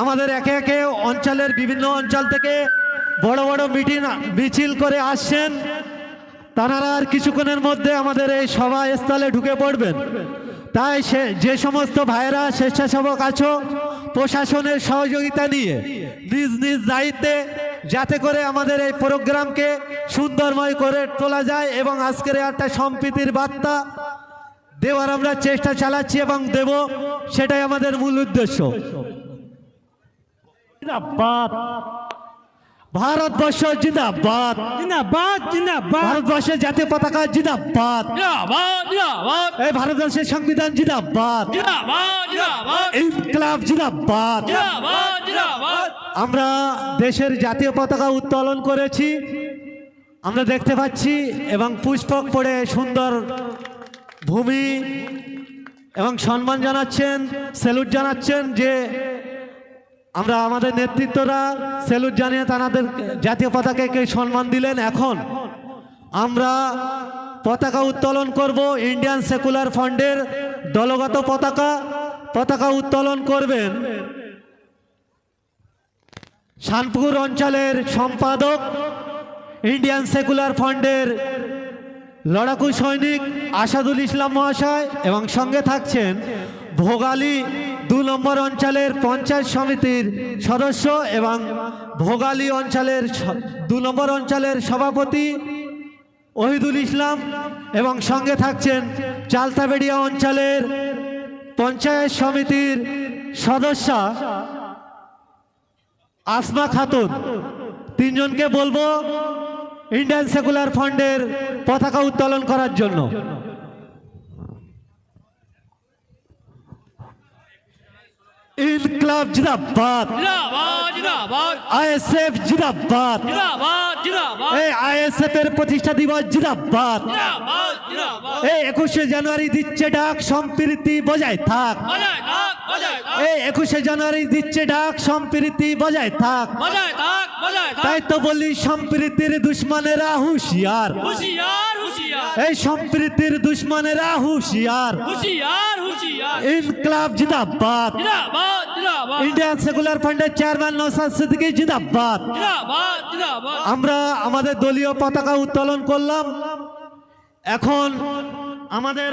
আমাদের একে একে অঞ্চলের বিভিন্ন অঞ্চল থেকে বড় বড় মিটিং, মিছিল করে আসছেন। তারা আর কিছুক্ষণের মধ্যে আমাদের এই সভা স্থলে ঢুকে পড়বেন। তাই সে, যে সমস্ত ভাইয়েরা স্বেচ্ছাসেবক আছো, প্রশাসনের সহযোগিতা নিয়ে, নিজ নিজ দায়িত্বে, যাতে করে আমাদের এই প্রোগ্রামকে সুন্দরময় করে তোলা যায় এবং আজকের একটা সম্প্রীতির বার্তা দেওয়ার আমরা চেষ্টা চালাচ্ছি এবং দেব, সেটাই আমাদের মূল উদ্দেশ্য। জিন্দাবাদ। ভারতবর্ষ জিন্দাবাদ। জিন্দাবাদ জিন্দাবাদ। ভারতবর্ষের জাতীয় পতাকা জিন্দাবাদ। এই ভারতবর্ষের সংবিধান জিন্দাবাদ। ইনকলাব জিন্দাবাদ। আমরা দেশের জাতীয় পতাকা উত্তোলন করেছি। আমরা দেখতে পাচ্ছি এবং পুষ্পক পড়ে সুন্দর ভূমি এবং সম্মান জানাচ্ছেন স্যালুট জানাচ্ছেন যে আমরা আমাদের নেতৃত্বরা স্যালুট জানিয়ে তাদের জাতীয় পতাকাকে সম্মান দিলেন এখন। আমরা পতাকা উত্তোলন করব ইন্ডিয়ান সেকুলার ফান্ডের দলগত পতাকা। পতাকা উত্তোলন করবেন শানপুর অঞ্চলের সম্পাদক, ইন্ডিয়ান সেকুলার ফান্ডের লড়াকু সৈনিক আসাদুল ইসলাম মহাশয় এবং সঙ্গে থাকছেন ভোগালী দু নম্বর অঞ্চলের পঞ্চায়েত সমিতির সদস্য এবং ভোগালী অঞ্চলের দু নম্বর অঞ্চলের সভাপতি ওহিদুল ইসলাম এবং সঙ্গে থাকছেন চালতাবেড়িয়া অঞ্চলের পঞ্চায়েত সমিতির সদস্যা আসমা খাতুন। তিনজনকে বলব ইন্ডিয়ান সেকুলার ফান্ডের পতাকা উত্তোলন করার জন্য। ইনকলাব জিন্দাবাদ। আইএসএফ জিন্দাবাদ। এই আইএসএফ এর প্রতিষ্ঠা দিবস জিন্দাবাদ। এই একুশে জানুয়ারি দিচ্ছে ডাক সম্প্রীতি বজায় থাক। এই একুশে জানুয়ারি দিচ্ছে ডাক সম্প্রীতি বজায় থাক। তাই তো বলি সম্প্রীতির দুশ্মনেরা হুঁশিয়ার। এই সম্প্রীতির দুশ্মনেরা হুশিয়ার। হুশিয়ার ইনকলাব জিদাবাদ ইন্ডিয়ান সেকুলার ফান্ডের চেয়ারম্যান নৌসাদ সিদ্দিকী জিদাবাদ আমরা আমাদের দলীয় পতাকা উত্তোলন করলাম। এখন আমাদের